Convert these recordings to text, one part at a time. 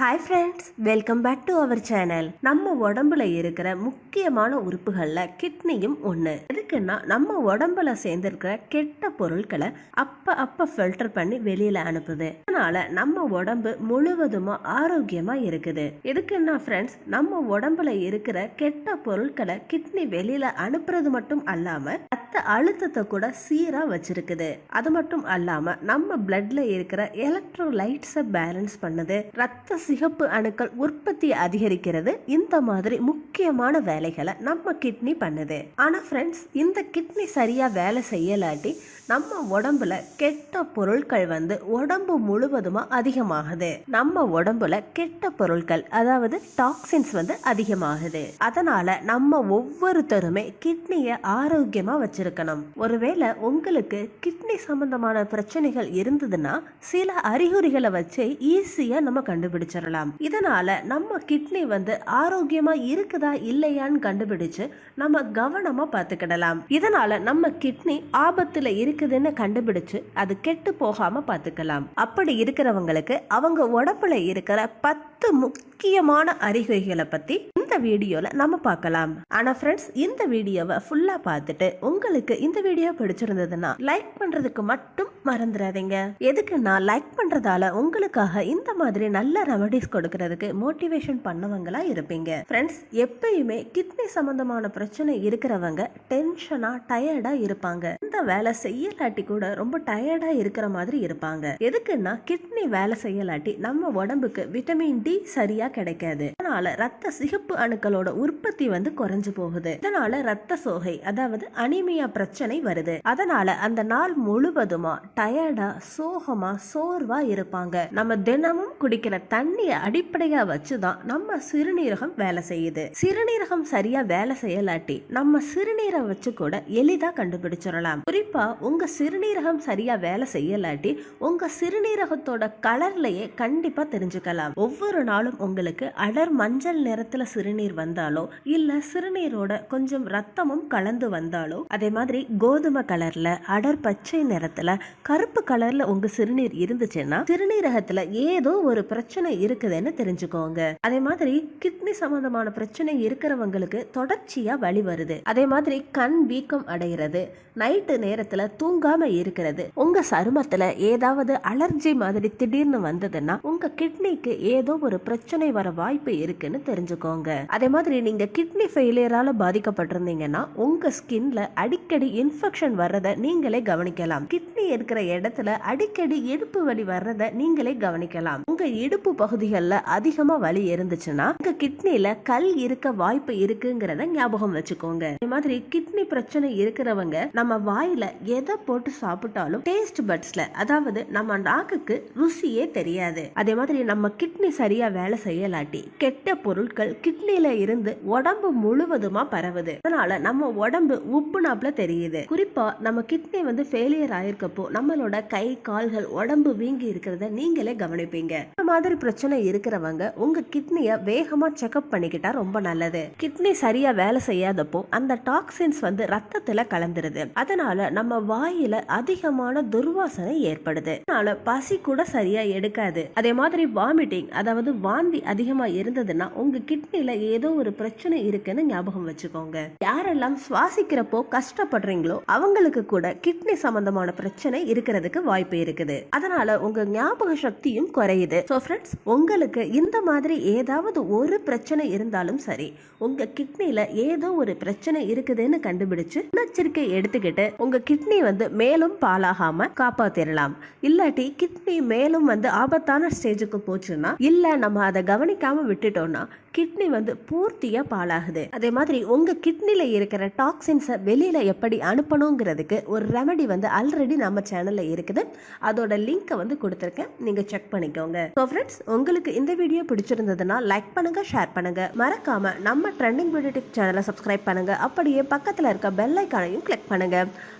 Hi friends welcome back to our channel நம்ம உடம்புல இருக்கிற முக்கியமான உறுப்புகளில் கிட்னியும் ஒன்று எதுக்குன்னா நம்ம உடம்புல சேர்ந்துருக்கிற கெட்ட பொருட்களை அப்ப அப்ப ஃபில்டர் பண்ணி வெளியில அனுப்புது. அதனால நம்ம உடம்பு முழுவதுமா ஆரோக்கியமா இருக்குது. எதுக்குன்னா ஃப்ரெண்ட்ஸ் நம்ம உடம்புல இருக்கிற கெட்ட பொருட்களை கிட்னி வெளியில அனுப்புறது மட்டும் அல்லாம ரத்த அழுத்தத்தை கூட சீரா வச்சிருக்குது. அது மட்டும் அல்லாம நம்ம பிளட்ல இருக்கிற எலக்ட்ரோலைட்ஸை பேலன்ஸ் பண்ணுது. ரத்த சிகப்பு அணுக்கள் உற்பத்தி அதிகரிக்கிறது. இந்த மாதிரி முக்கியமான வேலைகளை நம்ம கிட்னி பண்ணுது. ஆனா ஃப்ரெண்ட்ஸ் இந்த கிட்னி சரியா வேலை செய்யலாட்டி நம்ம உடம்புல கெட்ட பொருட்கள் வந்து உடம்பு முழுவதுமா அதிகமாகுது. நம்ம உடம்புல கெட்ட பொருட்கள் அதாவது டாக்ஸின்ஸ் வந்து அதிகமாகுது. அதனால நம்ம ஒவ்வொருத்தருமே கிட்னியை ஆரோக்கியமா வச்சிருக்கணும். ஒருவேளை உங்களுக்கு கிட்னி சம்பந்தமான பிரச்சனைகள் இருந்ததுன்னா சில அறிகுறிகளை வச்சு ஈஸியா நம்ம கண்டுபிடிச்சிடலாம். இதனால நம்ம கிட்னி வந்து ஆரோக்கியமா இருக்குதா இல்லையான்னு கண்டுபிடிச்சு நம்ம கவனமா பார்த்துக்கிடலாம். இதனால நம்ம கிட்னி ஆபத்துல இருக்குதுன்னு கண்டுபிடிச்சு அது கெட்டு போகாம பார்த்துக்கலாம். அப்படி இருக்கிறவங்களுக்கு அவங்க உடம்புல இருக்கிற பத்து முக்கியமான அறிகுறிகளை பத்தி இந்த வீடியோல நம்ம பார்க்கலாம். ஆனா ஃப்ரெண்ட்ஸ் இந்த வீடியோவை ஃபுல்லா பார்த்துட்டு உங்களுக்கு இந்த வீடியோ பிடிச்சிருந்ததுன்னா லைக் பண்றதுக்கு மட்டும் மறந்துடாதீங்க. எதுக்குன்னா லைக் பண்றதால உங்களுக்காக இந்த மாதிரி நல்ல ரெமடிஸ் கொடுக்கறதுக்கு மோட்டிவேஷன் பண்ணவங்களா இருப்பீங்க. ஃப்ரெண்ட்ஸ் எப்பயுமே கிட்னி சம்பந்தமான பிரச்சனை இருக்கிறவங்க டென்ஷனா டயர்டா இருப்பாங்க. இந்த வேலை செய்யலாட்டி கூட ரொம்ப டயர்டா இருக்கிற மாதிரி இருப்பாங்க. எதுக்குன்னா கிட்னி வேலை செய்யலாட்டி நம்ம உடம்புக்கு விட்டமின் டி சரியா கிடைக்காது. அதனால ரத்த சிகப்பு அணுக்களோட உற்பத்தி வந்து குறைஞ்சு போகுது. இதனால ரத்த சோகை அதாவது அனிமியா பிரச்சனை வருது. அதனால அந்த நாள் முழுவதுமா டயர்டா சோகமா சோர்வா இருப்பாங்க. நம்ம தினமும் குடிக்கிற தண்ணிய அடிப்படையா வச்சுதான் நம்ம சிறுநீரகம் வேலை செய்யுது. சிறுநீரகம் சரியா வேலை செய்யலாட்டி நம்ம சிறுநீரை வச்சு கூட எளிதா கண்டுபிடிச்சிடலாம். குறிப்பாக உங்கள் சிறுநீரகம் சரியாக வேலை செய்யலாட்டி உங்கள் சிறுநீரகத்தோட கலர்லையே கண்டிப்பாக தெரிஞ்சுக்கலாம். ஒவ்வொரு நாளும் உங்களுக்கு அடர் மஞ்சள் நிறத்தில் சிறுநீர் வந்தாலோ இல்லை சிறுநீரோட கொஞ்சம் ரத்தமும் கலந்து வந்தாலோ அதே மாதிரி கோதுமை கலரில் அடர் பச்சை நிறத்தில் கருப்பு கலரில் உங்கள் சிறுநீர் இருந்துச்சுன்னா சிறுநீரகத்தில் ஏதோ ஒரு பிரச்சனை இருக்குதுன்னு தெரிஞ்சுக்கோங்க. அதே மாதிரி கிட்னி சம்பந்தமான பிரச்சனை இருக்கிறவங்களுக்கு தொடர்ச்சியாக வழி வருது. அதே மாதிரி கண் வீக்கம் அடைகிறது நைட்டு நேரத்துல தூங்காம இருக்கிறது. உங்க சருமத்துல ஏதாவது அலர்ஜி மாதிரி திடீர்னு வந்ததுன்னா உங்க கிட்னிக்கு ஏதோ ஒரு பிரச்சனை வர வாய்ப்பு இருக்குன்னு தெரிஞ்சுக்கோங்க. அதே மாதிரி நீங்க கிட்னி ஃபெயிலியரால பாதிக்கப்பட்டிருந்தீங்கன்னா உங்க ஸ்கின்ல அடிக்கடி இன்ஃபெக்ஷன் வர்றதை நீங்களே கவனிக்கலாம். கிட்னி இருக்கிற இடத்துல அடிக்கடி இடுப்பு வலி வர்றதை நீங்களே கவனிக்கலாம். உங்க இடுப்பு பகுதிகளில் அதிகமா வலி இருந்துச்சுன்னா உங்க கிட்னில கல் இருக்க வாய்ப்பு இருக்குங்கிறத ஞாபகம் வச்சுக்கோங்க. இந்த மாதிரி கிட்னி பிரச்சனை இருக்கிறவங்க நம்ம வாயில எதை போட்டு சாப்பிட்டாலும் டேஸ்ட் பட்ஸ்ல அதாவது நம்ம நாக்குக்கு ருசியே தெரியாது. அதே மாதிரி நம்ம கிட்னி சரியா வேலை செய்யலாட்டி கெட்ட பொருட்கள் கிட்னில இருந்து உடம்பு முழுவதுமா பரவுது. அதனால நம்ம உடம்பு உப்புனாப்ல தெரியுது. குறிப்பா நம்ம கிட்னி வந்து ஃபெயிலியர் ஆயிருக்கப்போ நம்மளோட கை கால்கள் உடம்பு வீங்கி இருக்கிறத நீங்களே கவனிப்பீங்க. இந்த மாதிரி பிரச்சனை இருக்கிறவங்க உங்க கிட்னிய வேகமா செக்அப் பண்ணிக்கிட்டா ரொம்ப நல்லது. கிட்னி சரியா வேலை செய்யாதப்போ அந்த டாக்ஸின்ஸ் வந்து ரத்தத்துல கலந்துருது. அதனால நம்ம வாயில அதிகமான துர்வாசனை ஏற்படுது. அதனால பசி கூட சரியா எடுக்காது. அதே மாதிரி வாமிட்டிங் அதாவது வாந்தி அதிகமா இருந்ததுன்னா உங்க கிட்னில ஏதோ ஒரு பிரச்சனை இருக்குன்னு ஞாபகம் வச்சுக்கோங்க. யாரெல்லாம் சுவாசிக்கிறப்போ கஷ்டப்படுறீங்களோ அவங்களுக்கு கூட கிட்னி சம்பந்தமான பிரச்சனை பிரச்சனை இருக்கிறதுக்கு வாய்ப்பு இருக்குது. அதனால உங்க ஞாபக சக்தியும் குறையுது. ஸோ ஃப்ரெண்ட்ஸ் உங்களுக்கு இந்த மாதிரி ஏதாவது ஒரு பிரச்சனை இருந்தாலும் சரி உங்க கிட்னில ஏதோ ஒரு பிரச்சனை இருக்குதுன்னு கண்டுபிடிச்சு முன்னெச்சரிக்கை எடுத்துக்கிட்டு உங்க கிட்னி வந்து மேலும் பாலாகாம காப்பாத்திரலாம். இல்லாட்டி கிட்னி மேலும் வந்து ஆபத்தான ஸ்டேஜுக்கு போச்சுன்னா இல்ல நம்ம அதை கவனிக்காம விட்டுட்டோம்னா கிட்னி வந்து பூர்த்தியா பாலாகுது அதே மாதிரி உங்க கிட்னில இருக்கிற டாக்ஸின்ஸை வெளியில எப்படி அனுப்பணுங்கிறதுக்கு ஒரு ரெமெடி வந்து ஆல்ரெடி நம்ம நம்ம சேனலில் இருக்குது. அதோட லிங்கை வந்து கொடுத்துருக்கேன். நீங்கள் செக் பண்ணிக்கோங்க. ஸோ ஃப்ரெண்ட்ஸ் உங்களுக்கு இந்த வீடியோ பிடிச்சிருந்ததுன்னா லைக் பண்ணுங்கள் ஷேர் பண்ணுங்க. மறக்காமல் நம்ம ட்ரெண்டிங் பியூட்டி டிக் சேனலை சப்ஸ்கிரைப் பண்ணுங்க. அப்படியே பக்கத்தில் இருக்க பெல் ஐக்கானையும் கிளிக் பண்ணுங்க.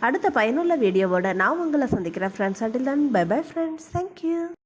அடுத்த பயனுள்ள வீடியோவோட நான் உங்களை சந்திக்கிறேன் friends until then bye bye friends thank you